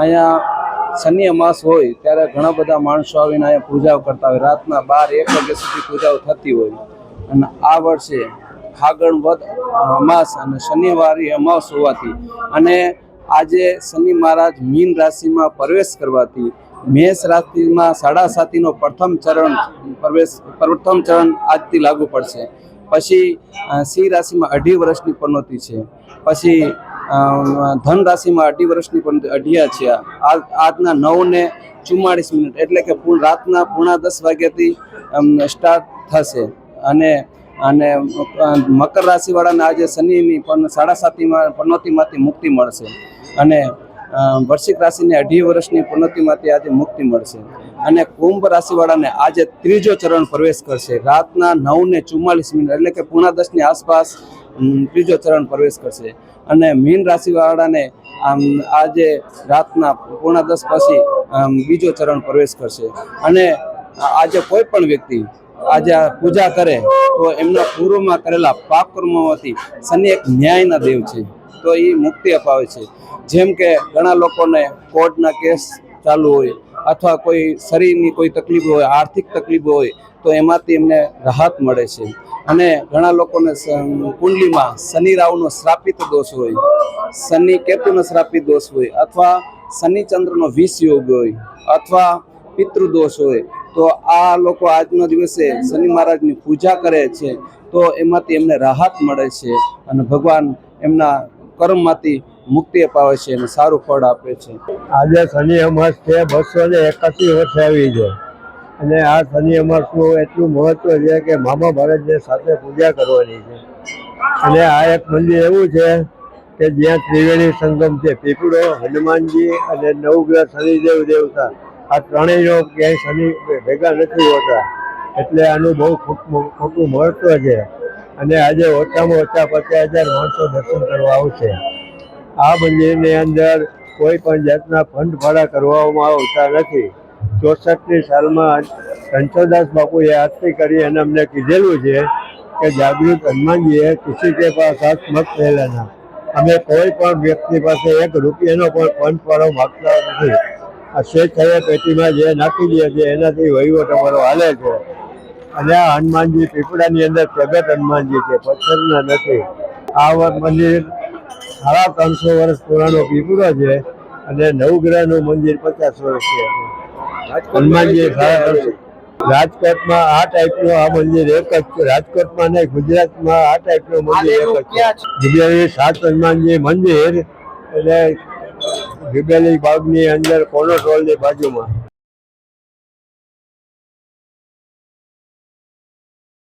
અહીંયા શનિ અમાસ હોય ત્યારે ઘણા બધા માણસો આવીને અહીંયા પૂજાઓ કરતા હોય. રાતના બાર, એક વાગ્યા સુધી પૂજાઓ થતી હોય. અને આ વર્ષે ફાગણ વદ અમાસ અને શનિવારી અમાસ હોવાથી અને આજે શનિ મહારાજ મીન રાશિમાં પ્રવેશ કરવાથી મેષ રાશિમાં સાડા સાતીનો પ્રથમ ચરણ પ્રવેશ, પ્રથમ ચરણ આજથી લાગુ પડશે. પછી સિંહ રાશિમાં અઢી વર્ષની પનોતી છે. પછી ધન રાશિમાં અઢી વર્ષની પણ અઢિયા છે. આજના નવ ને ચુમ્માળીસ મિનિટ, એટલે કે રાતના પૂણા દસ વાગ્યાથી સ્ટાર્ટ થશે. અને અને મકર રાશિવાળાને આજે શનિની પણ સાડા સાતીમાં પનોતીમાંથી મુક્તિ મળશે. અને વર્ષિક રાશિને અઢી વર્ષની પનોતીમાંથી આજે મુક્તિ મળશે. અને કુંભ રાશિવાળાને આજે ત્રીજો ચરણ પ્રવેશ કરશે. રાતના નવ ને ચુમ્માલીસ મિનિટ, એટલે કે પૂણા દસની આસપાસ ત્રીજો ચરણ પ્રવેશ કરશે. અને મીન રાશિવાળાને આમ, આજે રાતના પૂણા દસ પછી બીજો ચરણ પ્રવેશ કરશે. અને આજે કોઈ પણ વ્યક્તિ આજે પૂજા કરે, તો એમના પૂર્વમાં કરેલા પાપ કર્મોમાંથી શનિ એક ન્યાયના દેવ છે. તો એ મુક્તિ અપાવે છે. જેમ કે ઘણા લોકોને કોર્ટના કેસ ચાલુ હોય, અથવા કોઈ શરીરની કોઈ તકલીફ હોય, આર્થિક તકલીફ હોય તો એમાંથી એમને રાહત મળે છે. અને ઘણા લોકોને કુંડલીમાં શનિ રાહુનો શ્રાપિત દોષ હોય, શનિ કેતુનો શ્રાપિત દોષ હોય, અથવા શનિ ચંદ્રનો વિષ યોગ હોય, અથવા પિતૃદોષ હોય, તો આ લોકો આજના દિવસે શનિ મહારાજની પૂજા કરે છે, તો એમાંથી એમને રાહત મળે છે અને ભગવાન એમના કર્મમાંથી મુક્તિ અપાવે છે અને સારું ફળ આપે છે. આજે શનિ અમાસ છે બસો ને એકાસી વર્ષ આવી છે. અને આ શનિ અમાસનું એટલું મહત્વ છે કે મામા ભારતને સાથે પૂજા કરવાની છે. અને આ એક મંદિર એવું છે કે જ્યાં ત્રિવેણી સંગમ છે. પીપળો, હનુમાનજી અને નવગ્રહ શનિદેવ દેવતા. આ ત્રણેયનો ક્યાંય શનિ ભેગા નથી હોતા. એટલે આનું બહુ ખોટું મહત્વ છે. અને આજે ઓછામાં ઓછા પચાસ હજાર માણસો દર્શન કરવા આવશે. આ મંદિરની અંદર કોઈ પણ જાતના ફંડ ફાળા કરવામાં આવતા નથી. ચોસઠની સાલમાં રણછોડદાસ બાપુએ આજથી કરી અને અમને કીધેલું છે કે જાગૃત હનુમાનજીએ કિસી કે પાસ હાથ મત રહેલાના અમે કોઈ પણ વ્યક્તિ પાસે એક રૂપિયાનો પણ ફંડ ફાળો માગતા નથી. આ સ્વેચ્છાએ પેટીમાં જે નાખી દે છે, એનાથી વહીવટ અમારો હાલે છે. અને આ હનુમાનજી પીપળાની અંદર પ્રગટ હનુમાનજી છે, પથ્થરના નથી. આ મંદિર સાડા ત્રણસો વર્ષ પુરાણો પીપળો છે અને નવગ્રહનું મંદિર પચાસ વર્ષથી છે. હનુમાનજી રાજકોટમાં આ ટાઈપનું આ મંદિર એક જ રાજકોટમાં નહીં, ગુજરાતમાં આ ટાઈપનું મંદિર એક જ છે. સાત હનુમાનજી મંદિર, એટલે જુબેલી બાગની અંદર કોનો ટોલની બાજુમાં?